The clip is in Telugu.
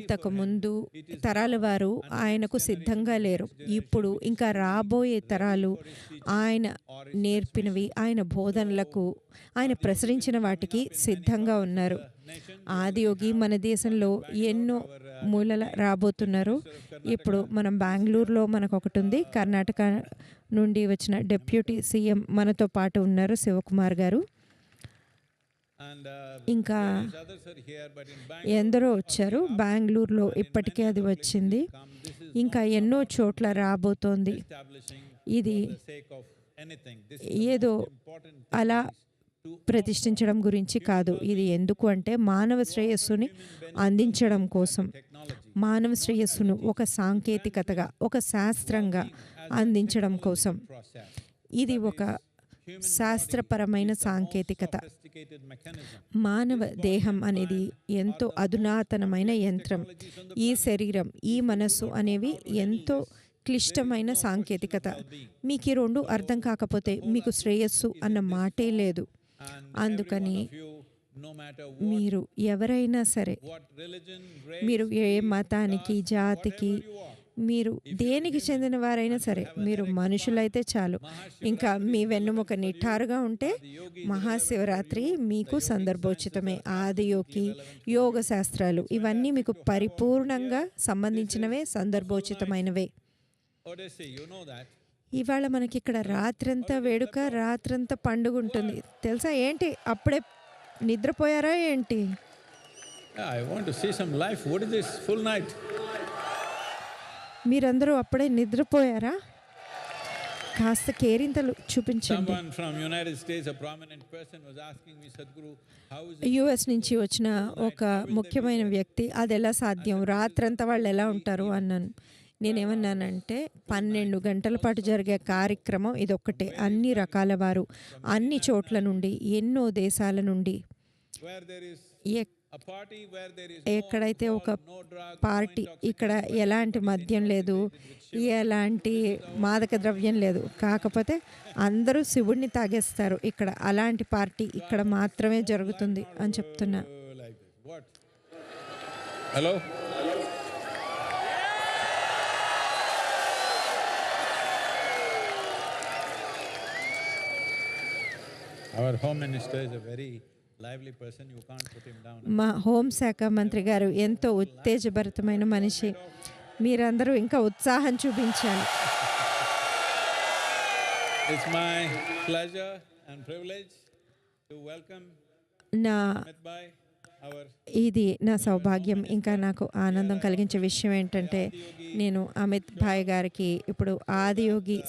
ఇంతకుముందు తరాల వారు ఆయనకు సిద్ధంగా లేరు. ఇప్పుడు ఇంకా రాబోయే తరాలు ఆయన నేర్పినవి ఆయన బోధనలకు ఆయన ప్రసరించిన వాటికి సిద్ధంగా ఉన్నారు. ఆదియోగి మన దేశంలో ఎన్నో మూలల రాబోతున్నారు. ఇప్పుడు మనం బెంగళూరులో మనకు ఒకటి ఉంది కర్ణాటక నుండి వచ్చిన డెప్యూటీ సీఎం మనతో పాటు ఉన్నారు శివకుమార్ గారు. ఇంకా in Bangalore, ఎందరో వచ్చారు. బెంగళూరులో ఇప్పటికే అది వచ్చింది. ఇంకా ఎన్నో చోట్ల రాబోతోంది. ఇది ఏదో అలా ప్రతిష్ఠించడం గురించి కాదు. ఇది ఎందుకు అంటే మానవ శ్రేయస్సుని అందించడం కోసం. మానవ శ్రేయస్సును ఒక సాంకేతికతగా ఒక శాస్త్రంగా అందించడం కోసం. ఇది ఒక శాస్త్రపరమైన సాంకేతికత. మానవ దేహం అనేది ఎంతో అధునాతనమైన యంత్రం. ఈ శరీరం ఈ మనస్సు అనేవి ఎంతో క్లిష్టమైన సాంకేతికత. మీకు ఈ రెండు అర్థం కాకపోతే మీకు శ్రేయస్సు అన్న మాటే లేదు. అందుకని మీరు ఎవరైనా సరే మీరు ఏ మతానికి జాతికి మీరు దేనికి చెందిన వారైనా సరే మీరు మనుషులైతే చాలు ఇంకా మీ వెన్నుముక నిఠారుగా ఉంటే మహాశివరాత్రి మీకు సందర్భోచితమే. ఆదియోగి యోగ శాస్త్రాలు ఇవన్నీ మీకు పరిపూర్ణంగా సంబంధించినవే సందర్భోచితమైనవే. ఇవాళ మనకి ఇక్కడ రాత్రంతా వేడుక రాత్రంతా పండుగ ఉంటుంది తెలుసా ఏంటి? అప్పుడే నిద్రపోయారా ఏంటి? See some life. What is this? Full night? మీరందరూ అప్పుడే నిద్రపోయారా? కాస్త కేరింతలు చూపించండి? యుఎస్ నుంచి వచ్చిన ఒక ముఖ్యమైన వ్యక్తి అది ఎలా సాధ్యం? రాత్రంతా వాళ్ళు ఎలా ఉంటారు? అన్నాను. నేనేమన్నానంటే పన్నెండు గంటల పాటు జరిగే కార్యక్రమం ఇదొక్కటే. అన్ని రకాల వారు అన్ని చోట్ల నుండి ఎన్నో దేశాల నుండి ఎక్కడైతే ఒక పార్టీ ఇక్కడ ఎలాంటి మద్యం లేదు ఎలాంటి మాదక ద్రవ్యం లేదు కాకపోతే అందరూ శివుడిని తాగేస్తారు ఇక్కడ అలాంటి పార్టీ ఇక్కడ మాత్రమే జరుగుతుంది అని చెప్తున్నా like this. What? Hello? Our home minister is a very మా హోంశాఖ మంత్రి గారు ఎంతో ఉత్తేజభరితమైన మనిషి. మీరందరూ ఇంకా ఉత్సాహం చూపించాలి. నా ఇది నా సౌభాగ్యం ఇంకా నాకు ఆనందం కలిగించే విషయం ఏంటంటే నేను అమిత్ భాయ్ గారికి ఇప్పుడు ఆదియోగి